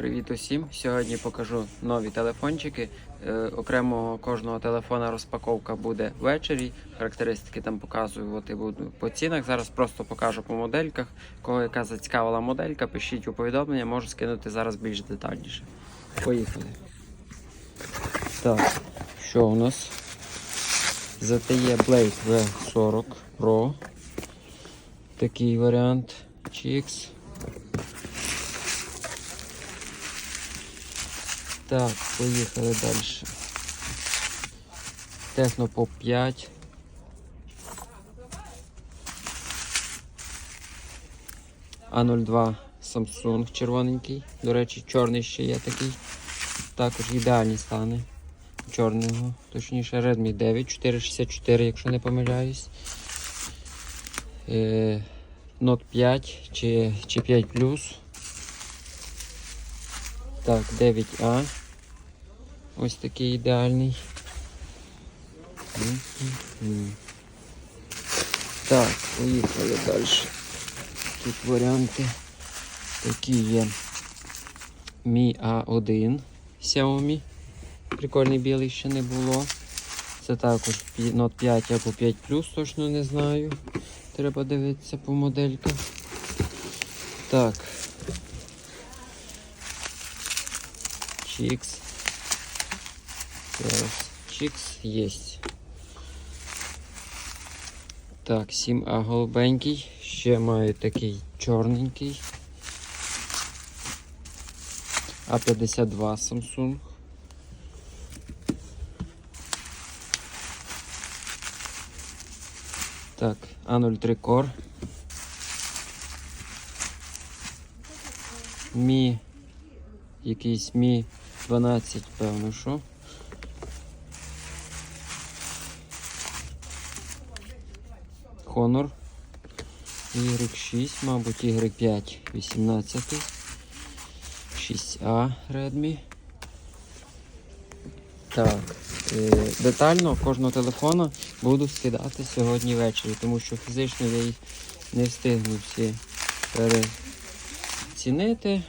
Привіт усім! Сьогодні покажу нові телефончики. Е, окремо кожного телефона розпаковка буде ввечері. Характеристики там показувати буду по цінах. Зараз просто покажу по модельках. Кого яка зацікавила моделька, пишіть у повідомлення, можу скинути зараз більш детальніше. Поїхали. Так, що у нас? ZTE Blade V40 Pro. Такий варіант. Chix. Так, поїхали далі. Технопоп 5. А02 Samsung червоненький. До речі, чорний ще є такий. Також ідеальні стани. Чорного, точніше Redmi 9, 464, якщо не помиляюсь. Е, Note 5 чи, чи 5 Plus. Так, 9А. Ось такий ідеальний. Так, поїхали далі. Тут варіанти такі є. Mi A1 Xiaomi. Прикольний білий ще не було. Це також Note 5 або 5 точно не знаю. Треба дивитися по модельках. Так. Чикс. Чикс есть. Так, 7А голубенький. Ще маю такий чорненький. А52 Samsung. Так, А03 Core. Мі. Якийсь Мі 12, певно, що. Honor. Y6, мабуть, Y5 18. 6А Redmi. Так, е, детально кожного телефона буду скидати сьогодні ввечері, тому що фізично я їх не встигну всі перецінити,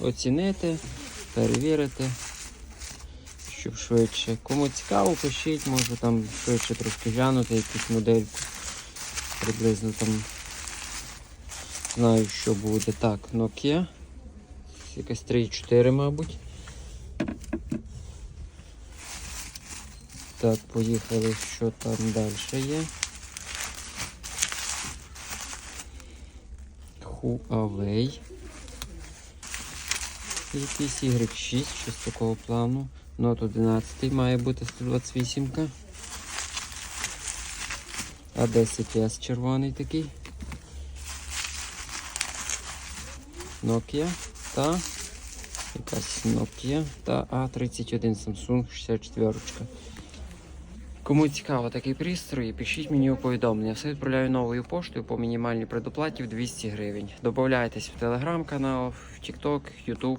оцінити, перевірити, щоб швидше. Кому цікаво, пишіть, можу там швидше трошки глянути якусь модельку приблизно там знаю, що буде. Так, Nokia. Якась 3,4, мабуть. Так, поїхали, що там далі є. Huawei. Якийсь Y6, щось такого плану. Note 11 має бути 128-ка. А10С червоний такий. Nokia та якась Nokia та А31 Samsung 64. Кому цікаво такий пристрій, пишіть мені у повідомлення. Все відправляю новою поштою по мінімальній предоплаті в 200 гривень. Додайтесь в телеграм-канал, в TikTok, YouTube.